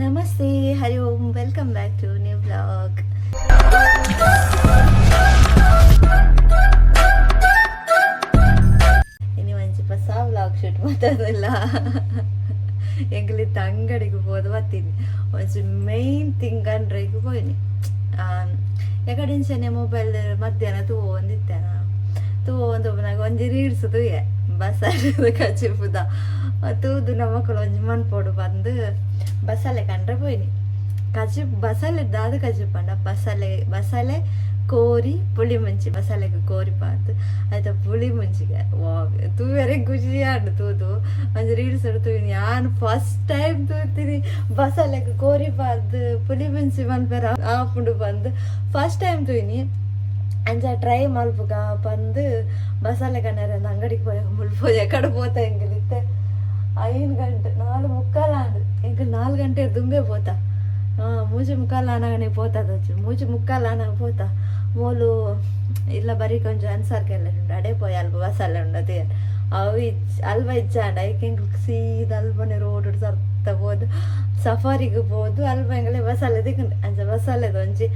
ನಮಸ್ತೆ, Hari Om welcome back to new blog ಇನ್ನು ಒಂಚಿ ಹೊಸ ವ್ಲಾಗ್ ಶೂಟ್ ಮಾತಾಡೋದಿಲ್ಲ ಎಂಗ್ಲಿತ್ತ ಅಂಗಡಿಗೆ ಹೋದ ಬರ್ತೀನಿ ಒಂಚು ಮೈನ್ ಥಿಂಗ್ ಈಗ ಹೋಯ್ನಿ ಎಕಡಿಂಚನೆ ಮೊಬೈಲ್ ಮಧ್ಯಾಹ್ನ ತೂ ಒಂದಿತ್ತೇನ ತೂ ಒಂದು ನಾಗ ಒಂಜಿ ರೀಲ್ಸ್ ತೂಯೆ. ಬಸ್ ಕಚಿಪುದ ತೂದು ನಮ್ಮ ಮಕ್ಕಳು ಒಂಜಿ ಮನ್ಪೋಡು ಬಂದು ಬಸ್ಸಲ್ಲೇ ಕಂಡ್ರೆ ಹೋಯ್ನಿ ಕಚಿಪ್ ಬಸ್ಸಲ್ಲಿ ದಾದ ಕಚಿಪಂಡ ಬಸ್ಸಲ್ಲೇ ಬಸ್ಸಲ್ಲೇ ಕೋರಿ ಪುಳಿ ಮುಂಚಿ ಮಸಾಲೆಗೆ ಕೋರಿ ಪಾರ್ದು ಆಯ್ತಾ ಪುಳಿ ಮುಂಚಿಗೆ ವಾ ತೂವರೆ ಖುಷಿ ಆಡು ತೂದು ಒಂದು ರೀಲ್ಸ್ ತೂವಿನಿ ನಾನು ಫಸ್ಟ್ ಟೈಮ್ ತೂತೀನಿ ಬಸಾಲೆಗೆ ಕೋರಿ ಪಾರ್ದು ಪುಳಿ ಮುಂಚಿ ಮನ್ಪೆರ ಆಪುಂಡು ಬಂದು ಫಸ್ಟ್ ಟೈಮ್ ತೂಯಿನಿ ಅಂಚ ಟ್ರೈ ಮಲ್ಪುಗ ಬಂದು ಮಸಾಲೆ ಕಣ್ಣರ ಅಂಗಡಿಗೆ ಪೋಯ ಮುಳ್ಪೋಯ ಎಕಡೆ ಪೋತ ಎಂಗಲಿತ್ತೆ ఐదు గంట నాలుగు ముక్కాలు ఇంకా నాలుగు గంటే దుమ్మే పోతా. మూచి ముక్కాలు ఆనగానే పోతా వచ్చి మూచి ముక్కాలు అనగా పోతా. మూలు ఇట్లా బరీ కొంచెం అన్సార్కి వెళ్ళండి అడే పోయాలి అల్ప బస్సాలే ఉండదు అవి అల్వ ఇచ్చాడు. అయితే ఇంక సీదా అల్వనే రోడ్డు సత్త పోదు. సఫారీకి పోదు అల్ప ఇంకలే బస్సాలు దిగుంది అంచ బస్సాలు వంచి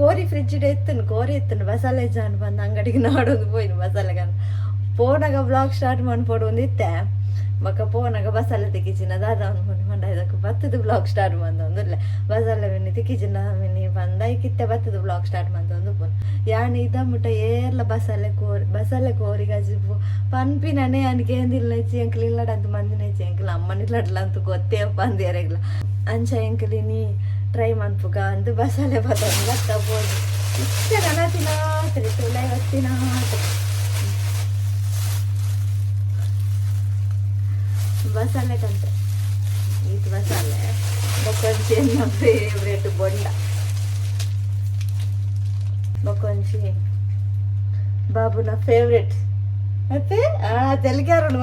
కోరి ఫ్రిడ్జ్ ఎత్తును కోరి ఎత్తును. బస్సాలు ఇచ్చాను పని అంగడికి నాడు పోయింది బస్సాలు కానీ. పోనగా బ్లాక్ స్టార్ట్ మనపోడు ఉంది తే ಬೊಕ್ಕ ಪೋನಾಗ ಬಸ್ಸಲ್ಲ ತಿಕ್ಕಿಚಿನ ದಾದ ಅನ್ಕೊಂಡು ಬತ್ತದ ಬ್ಲಾಗ್ ಸ್ಟಾರ್ಟ್ ಮಂದ ಒಂದುಲ್ಲ ಬಸ್ಸಲ್ಲ ಮಿನಿ ತಿಕ್ಕಿಚಿನ ಮಿನಿ ಬಂದ ಬ್ಲಾಗ್ ಸ್ಟಾರ್ಟ್ ಮಂದ ಒಂದು ಪೋನ್ ಯಾನ್ ಇದ ಏರ್ಲ ಬಸ್ಸಲ್ಲೇ ಕೋರಿ ಬಸ್ಸಲ್ಲೇ ಕೋರಿ ಗಜಿಪು ಪನ್ಪಿನನೆ ಅನ್ಕೆ ಇಚ್ಚಿ ಎಂಕಲ್ ಇಲ್ಲಡಂತ ಮಂದಿನ ಎಂಕಲ್ ಅಮ್ಮನ ಇಲ್ಲಡ್ಲ ಅಂತ ಅಂಚ ಎಂಕಲಿ ನೀ ಟ್ರೈ ಮನ್ಪುಗ ಅಂದು ಬಸ್ಸಲ್ಲೇ ಬತ್ತ ಬತ್ತ ಬೋದು ಇಷ್ಟ ಬಸಳೆ ಕಂತೆ ಇದು ಬಸಳೆ ನಮ್ಮ ಫೇವ್ರೇಟ್ ಬೊಂಡ. ಬೊಕೊಂಚಿ ಬಾಬುನ ಫೇವ್ರೇಟ್ ಮತ್ತೆ, ಆ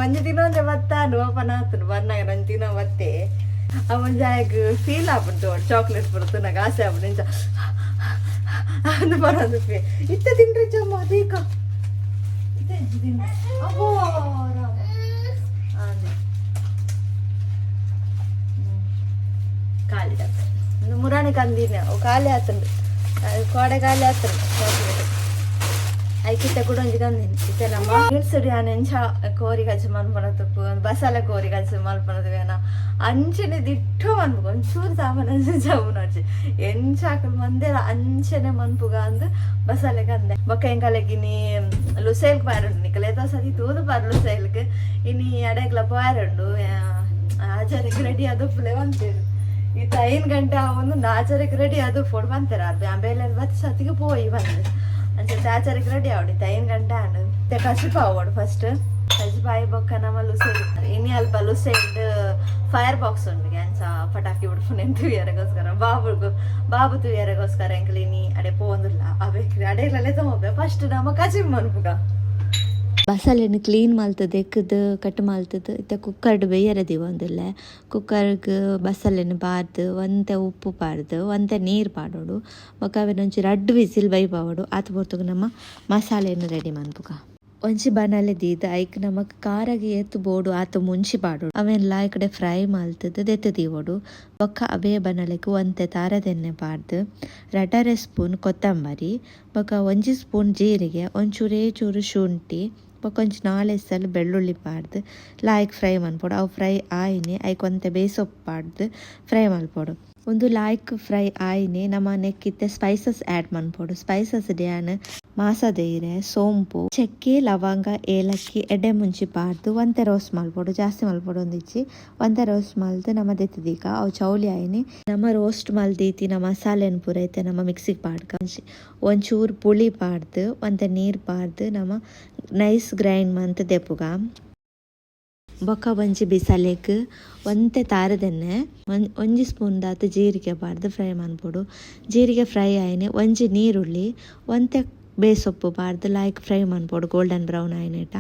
ಒಂದು ದಿನ ಒಂದೇ ಬತ್ತಾನು ಓಪನ್ ಆತನು ಬಂದಾಗ ನನ್ನ ದಿನ ಮತ್ತೆ ಅವನ ಜಾಗ ಫೀಲ್ ಆಗ್ಬಿಡ್ತು ಚಾಕ್ಲೇಟ್ ಬರುತ್ತೆ ನಂಗೆ ಆಸೆ ಆಗ್ಬಿಟ್ಟು ಅಂದು ಬರೋದು ಫೇ ಇತ್ತ ತಿನ್ರಿ ಚಮ್ಮ ಅದೀಕ. ಅಬ್ಬೋ ರಾಮ ಒಂದು ಮುರಾಣಿ ಕಂದಿನ ಅವು ಖಾಲಿ ಆತಂಡು ಕೋಡೆ ಖಾಲಿ ಆತಂಡು ಐಕಿತ್ತ ಕೂಡ ಒಂಜಿ ಕಂದಿನಿ ಇತ್ತೆ ನಮ್ಮ ಹಿಲ್ಸುಡಿ ಆನೆ ಎಂಚ ಕೋರಿ ಗಚ್ಚು ಮನ್ಪನದಕ್ಕು ಬಸಾಲೆ ಕೋರಿ ಗಚ್ಚು ಮಲ್ಪನದು ಬೇನ ಅಂಚನೆ ದಿಟ್ಟು ಮನ್ಪುಗ ಒಂಚೂರು ಸಾಮಾನು ಜಾಮೂನು ಹಚ್ಚಿ ಎಂಚಾಕಲ್ ಮಂದೆರ ಅಂಚನೆ ಮನ್ಪುಗ ಅಂದು ಬಸಾಲೆ ಕಂದೆ ಬೊಕ್ಕ ಎಂಕಲೆಗಿನಿ ಲುಸೇಲ್ಕ್ ಪಾರುಂಡು ನಿಕಲೇತ ಸತಿ ತೂದು ಪಾರು ಲುಸೇಲ್ಕ್ ಇನಿ ಅಡೆಗ್ಲ ಪಾರುಂಡು ಆಚಾರಕ್ಕೆ ರೆಡಿ ಅದು ಫುಲೆ ಅಂತೇರು ಇತ್ತ ಐದು ಗಂಟೆ ಒಂದು ನಾಚರಿಗೆ ರೆಡಿ ಅದು ಫೋಡ್ ಬಂತಾರ. ಅದು ಆಮೇಲೆ ಮತ್ತೆ ಸತ್ತಿಗೆ ಪೋಯಿ ಬಂದು. ಅಂಚೆ ಆಚಾರಕ್ಕೆ ರೆಡಿ ಆವಡಿತ್ತು ಐದು ಗಂಟೆ ಆಂಡು. ಮತ್ತೆ ಆವಡು ಫಸ್ಟ್ ಕಸಿಪಾಯಿ ಬೊಕ್ಕ ನಮ್ಮ ಲುಸೈಡ್. ಇನಿ ಅಲ್ಪ ಲುಸೈಡ್ ಫೈರ್ ಬಾಕ್ಸ್ ಉಂಡು ಅಂಚ ಪಟಾಕಿ ಬಿಡ್ಕೊಂಡು ಯಾರಿಗೋಸ್ಕರ ಬಾಬುಗೂ ಬಾಬು ತುಯ್ಯರಗೋಸ್ಕರ ಎಂಕ್ಲಿನಿ ಅಡೆ ಪೋಂದಿಲ್ಲ ಅಬೇಕ್ರಿ ಅಡೆಗ್ಲಲ್ಲೇ ತಗೋಬೆ. ಫಸ್ಟ್ ನಮ್ಮ ಕಸಿಮ್ ಮನ್ಪುಗ. ಬಸಳೆನ ಕ್ಲೀನ್ ಮಾಲ್ತದೆ ಎಕ್ಕದು ಕಟ್ ಮಲ್ತದು ಇತ್ತ ಕುಕ್ಕರ್ಡ್ ಬೇಯರದಿ ಒಂದಿಲ್ಲ ಕುಕ್ಕರ್ಗ್ ಬಸಳೆನ ಪಾರ್ದು ಒಂತೆ ಉಪ್ಪು ಪಾರ್ದು ಒಂದೆ ನೀರು ಪಾಡೋಡು. ಬೊಕ ಅವೆನ್ ಒಂಚಿ ರಡ್ಡ್ ವಿಸಿಲ್ ಬೈಪಾವಡು ಆತ ಪೊರ್ತುಗು ನಮ್ಮ ಮಸಾಲೆನ ರೆಡಿ ಮಾಡ್ಬೇಕ. ಒಂಚಿ ಬನಲೆ ದೀದ, ಐಕ್ ನಮಕ್ ಕಾರಗೆ ಎತ್ತು ಬೋಡು, ಆತ ಮುಂಚಿ ಪಾಡೋಡು. ಈ ಕಡೆ ಫ್ರೈ ಮಾಲ್ತದ ದೆತ್ತ ದೀವೋಡು. ಒಕ್ಕ ಅವೇ ಬನಲೆಗ್ ಒಂತೆ ತಾರದೆಣ್ಣೆ ಪಾಡ್ದು. ರಡರೆ ಸ್ಪೂನ್ ಕೊತ್ತಂಬರಿ. ಬೊಕ ಒಂಜಿ ಸ್ಪೂನ್ ಜೀರಿಗೆ, ಒಂಚೂರೇ ಚೂರು ಶುಂಠಿ. ಬೊಕೊಂಚಿ ನಾಳೆ ಸಲ ಬೆಳ್ಳುಳ್ಳಿ ಪಾಡ್ದು ಲಾಯ್ಕ್ ಫ್ರೈ ಮನ್ಪೊಡು ಅವು ಫ್ರೈ ಆಯ್ನೆ ಐಕ್ ಒಂತೆ ಬೇಸೊಪ್ಪು ಪಾಡ್ದು ಫ್ರೈ ಮಲ್ಪೊಡು ಒಂದು ಲಾಯ್ಕ್ ಫ್ರೈ ಆಯ್ನೆ, ನಮ್ಮ ನೆಕ್ಕಿತ್ತೆ ಸ್ಪೈಸಸ್ ಆ್ಯಡ್ ಮಾಡ್ಬೋದು. ಸ್ಪೈಸಸ್ ಡ್ಯಾನ್ ಮಾಸದೇರೆ ಸೋಂಪು, ಚಕ್ಕೆ, ಲವಂಗ, ಏಲಕ್ಕಿ, ಎಡೆ ಮುಂಚಿ ಪಾಡ್ದು ಒಂತೆ ರೋಸ್ಟ್ ಮಾಡ್ಬೋದು. ಜಾಸ್ತಿ ಮಲ್ಪೊಡು ಒಂದಿಚ್ಚಿ ಒಂತೆ ರೋಸ್ಟ್ ಮಲ್ದು ನಮ್ಮ ದೆತ್ತಿದೀಗ ಅವು ಚೌಲಿ ಆಯ್ನೆ. ನಮ್ಮ ರೋಸ್ಟ್ ಮಲ್ದೀತಿ ನಮ್ಮ ಮಸಾಲೆನ ಪೂರ ಐತೆ ನಮ್ಮ ಮಿಕ್ಸಿಗೆ ಪಾಡ್ಕ. ಒಂಚೂರು ಪುಳಿ ಪಾಡ್ದು ಒಂತೆ ನೀರು ಪಾಡ್ದು ನಮ್ಮ ನೈಸ್ ಗ್ರೈಂಡ್ ಮಂತ್ ದೆಪ್ಪುಗ ಬೊಕ್ಕ ಒಂಜಿ ಬಿಸಲೆಗ್ ಒಂತೆ ತಾರದೆಣ್ಣೆ, ಒನ್, ಒಂಜಿ ಸ್ಪೂನ್ ದಾತ್ ಜೀರಿಗೆ ಬಾರ್ದು ಫ್ರೈ ಮನ್ಪೊಡು ಜೀರಿಗೆ ಫ್ರೈ ಆಯ್ನೆ ಒಂಜಿ ನೀರುಳ್ಳಿ, ಒಂತೆ ಬೇಸೊಪ್ಪು ಬಾರ್ದು ಲೈಕ್ ಫ್ರೈ ಮನ್ಪೊಡು ಗೋಲ್ಡನ್ ಬ್ರೌನ್ ಆಯ್ನೇಟ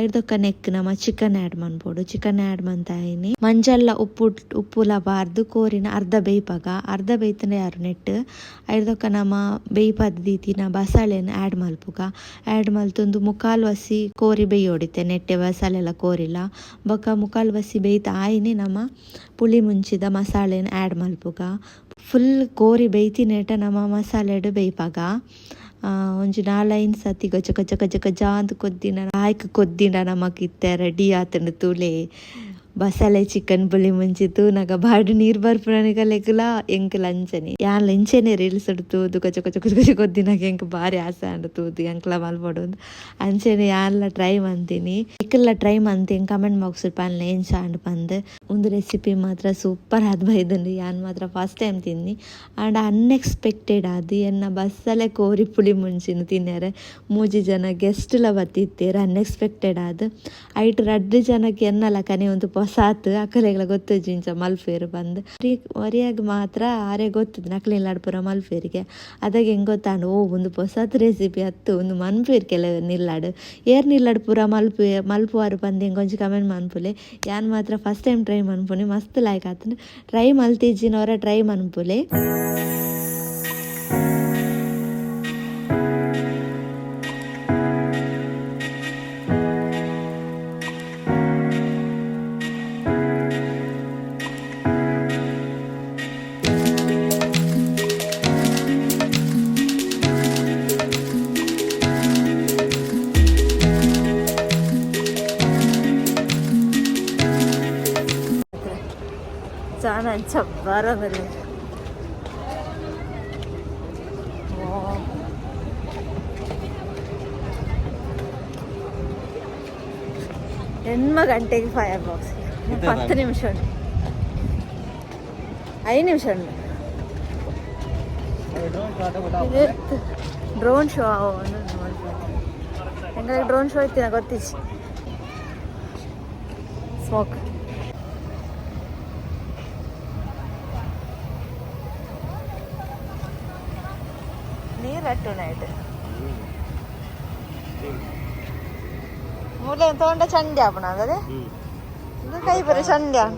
ಐಡ್ದೊಕ್ಕ ನೆಕ್ ನಮ ಚಿಕನ್ ಆ್ಯಡ್ ಮನ್ಪೊಡು ಚಿಕನ್ ಆ್ಯಡ್ ಮಂತಾಯಿನಿ ಮಂಜಲ್ಲ ಉಪ್ಪು ಉಪ್ಪುಲ ಬಾರ್ದು, ಕೋರಿನ ಅರ್ಧ ಬೇಯ್ಪಾಗ. ಅರ್ಧ ಬೇಯ್ತನೆ ಯಾರು ನೆಟ್ ಐಡ್ದೊಕ್ಕ ನಮ ಬೇಯ್ಪಾದ ದೀತಿನ ಬಸಾಳೆನ ಆ್ಯಡ್ ಮಲ್ಪುಗ. ಆ್ಯಡ್ ಮಲ್ತೊಂದು ಮುಕಾಲ್ ವಸಿ ಕೋರಿ ಬೇಯೋಡಿತೆ ನೆಟ್ಟೆ ಬಸಾಲೆಲ್ಲ ಕೋರಿಲ್ಲ. ಬೊಕ ಮುಕಾಲ್ ವಸಿ ಬೇಯ್ತ ಆಯ್ನೆ ನಮ ಪುಳಿ ಮುಂಚಿದ ಮಸಾಲೆನ ಆ್ಯಡ್ ಮಲ್ಪುಗ. ಫುಲ್ ಕೋರಿ ಬೇಯ್ತಿನೇಟ ನಮ್ಮ ಮಸಾಲೆಡು ಬೇಯ್ಪಾಗ. ಒಂಜಿ ನಾಲೈನ್ ಸತಿ ಗಜ ಗಜ ಗಜ ಗಜ ಅಂತ ಕೊದ್ದಿನ ಆಯ್ಕೆ ಕೊದ್ದಿನ ನಮಕ್ ಇತ್ತೆ ರೆಡಿ ಆತಂಡು ತೂಲೆ. ಬಸಳೆ ಚಿಕನ್ ಪುಳಿ ಮುಂಚಿ ನಗ ಬಾಡು ನೀರ್ ಬರ್ಪುನಗ ಲೆಕ್ಕಲ ಎಂಕ್ ಲಂಚನೆ. ಯಾನ್ ಲಂಚನೆ ರೀಲ್ಸ್ ತೂದು ಗಜ ಚೊಕ ಚೊಕ ಗಜ ಕೊದ್ದಿನಾಗ ಎಂಕ್ ಬಾರಿ ಆಸೆ ಅಂಡು ತೂದು ಎಂಕ್ಲ ಮಲ್ಪಡು ಅಂಚೆನೆ ಯಾನ್ಲ ಟ್ರೈ ಮಂತೀನಿ ಇಕ್ಕಲ್ಲ ಟ್ರೈ ಮಂತೀನಿ ಕಮೆಂಟ್ ಬಾಕ್ಸ್ ಪಾನ್ ಎಂಚ ಚಾಂಡ್ ಪಂದ್. ಒಂದು ರೆಸಿಪಿ ಮಾತ್ರ ಸೂಪರ್ ಆದ್ ಬೈದಂಡು ಯಾನ್ ಮಾತ್ರ ಫಸ್ಟ್ ಟೈಮ್ ತಿನ್ನಿ. ಆಂಡ ಅನ್ಎಕ್ಸ್ಪೆಕ್ಟೆಡ್ ಆದ್, ಎನ್ನ ಬಸ್ಸಲ್ಲೇ ಕೋರಿ ಪುಳಿ ಮುಂಚಿನ ತಿನ್ಯಾರೆ. ಮೂಜಿ ಜನ ಗೆಸ್ಟ್ಲ ಅನ್ ಅನ್ಎಕ್ಸ್ಪೆಕ್ಟೆಡ್ ಆದ್. ಐಟ್ ರಡ್ಡ್ ಜನಕ್ಕೆ ಎನ್ನಲ ಕನೆ ಒಂದು ಹೊಸಾತ್ ಅಕಲೆಗಳ ಗೊತ್ತಜ್ಜಿ ಇಂಚ ಮಲ್ಫೇರು ಬಂದ್. ಒರಿಯಾಗಿ ಮಾತ್ರ ಆರೆ ಗೊತ್ತದ ನಕಲಿ ಪೂರ ಮಲ್ಫೇರಿಗೆ ಅದಾಗ ಹೆಂಗ್ ಗೊತ್ತಾಂಡು, ಓ, ಒಂದು ಹೊಸತ್ ರೆಸಿಪಿ ಅತ್ತು, ಒಂದು ಮನ್ಫೇರ್ ಕೆಲ ನಿಲ್ಲಾಡ್. ಏರ್ ನಿಲ್ಲಾಡ್ ಪೂರ ಮಲ್ಪು, ಮಲ್ಪುವಾರು ಬಂದು ಹೆಂಗ್ ಒಂಜಿ ಕಮೆಂಟ್ ಮನ್ಪುಲೆ. ಯಾನ್ ಮಾತ್ರ ಫಸ್ಟ್ ಟೈಮ್ ಟ್ರೈ ಮನ್ಪುನಿ, ಮಸ್ತ್ ಲೈಕ್ ಆತುಂಡು ಟ್ರೈ ಮಲ್ತಿಜ್ಜಿನವರ ಟ್ರೈ ಮನ್ಪುಲೆ. ಚಾನ ಬರೋದಿಲ್ಲ ಎನ್ಮ ಗಂಟೆಗೆ ಫೈರ್ ಬಾಕ್ಸ್ ಪತ್ತು ನಿಮಿಷ ಉಂಟು ಐದು ನಿಮಿಷ ಉಂಟು ಡ್ರೋನ್ ಶೋ ಹೆಂಗಾಗಿ ಡ್ರೋನ್ ಶೋ ಇತ್ತಿನ ಗೊತ್ತಿಚ್ಚಿ ಸ್ಮೋಕ್ കെട്ടണായിട്ട് മുലയും തോണ്ട ചണ്ടി ആവണം അതെ ഇത് കൈപ്പറ ചണ്ടിയാണ്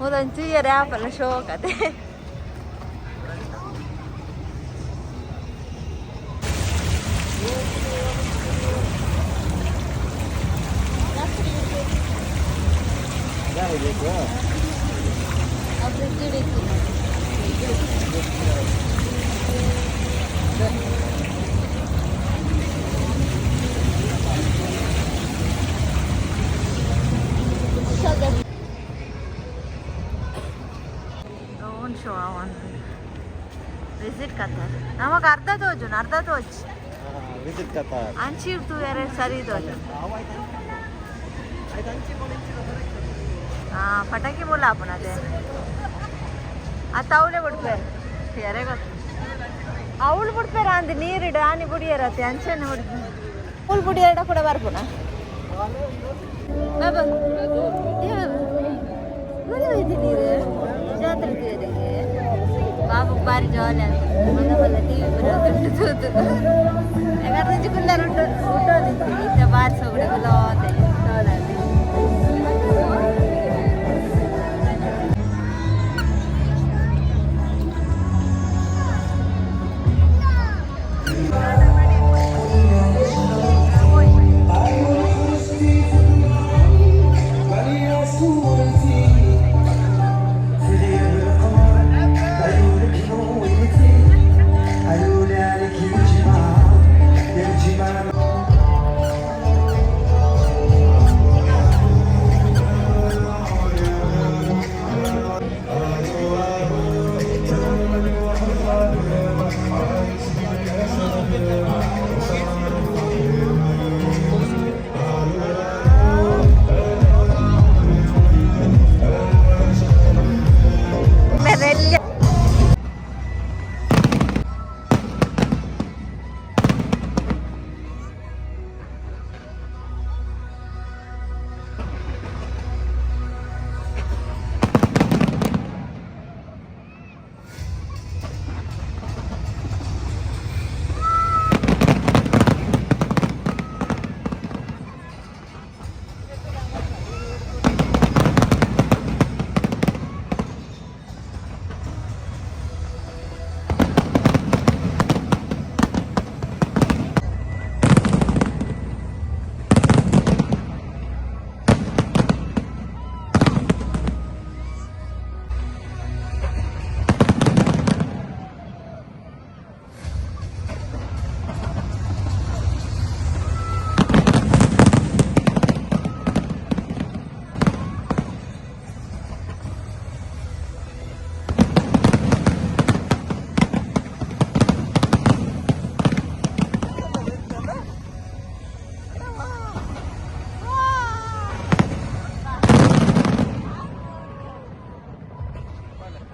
മുതൻ ചീയര ആപ്പല ഷോക്കത്തെ Yeah, we did good. Visit ಕತೆ ನಮಗ್ ಅರ್ಧ ತೋಜು ಅರ್ಧ ತೋಜ್ ವಿಸಿಟ್ ಕತಾರ್ ಅಂಚಿ ತು ಎರಡು ಸರಿ ತೋಜು ಹಾ ಪಟಾಕಿ ಮೂಲ ಆಪನ ಅದೇ ಆ ತೌಲೆ ಬಿಡ್ಪೇರು ಯಾರೇ ಗೊತ್ತು ಅವಳು ಬಿಡ್ಪೇರ ಅಂದ್ ನೀರಿಡು ಆನಿ ಬುಡಿಯರತ್ತೆ ಅಂಚೆನೆ ಬಿಡ್ ಅವಳು ಬುಡಿಯರ ಕೂಡ ಬರ್ಪುನ ಬಾಬಾ ನೀರು ಜಾತ್ರೆ ದೇವರಿಗೆ ಬಾಬು ಬಾರಿ ಜಾಲಿ ಅಂತ ಮಗ ಮಲ್ಲ ಟಿ ವಿ ಬರೋದು ತೂತು ಯಾಕಂದ್ರೆ ಕುಲ್ಲರ್ ಉಂಟು ಉಂಟು ಈತ ಬಾರಿ ಸೊಗಡೆ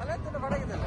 ಅಲ್ಲ?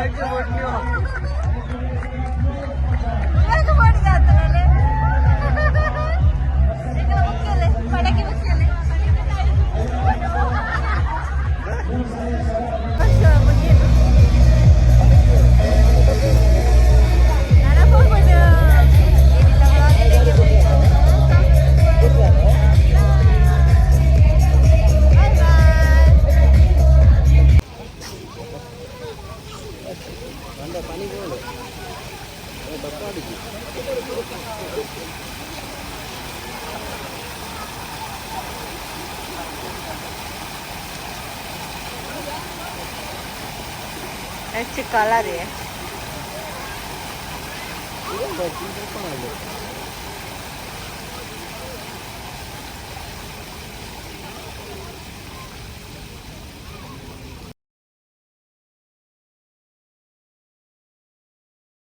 Thank you, হচ্ছে কালারে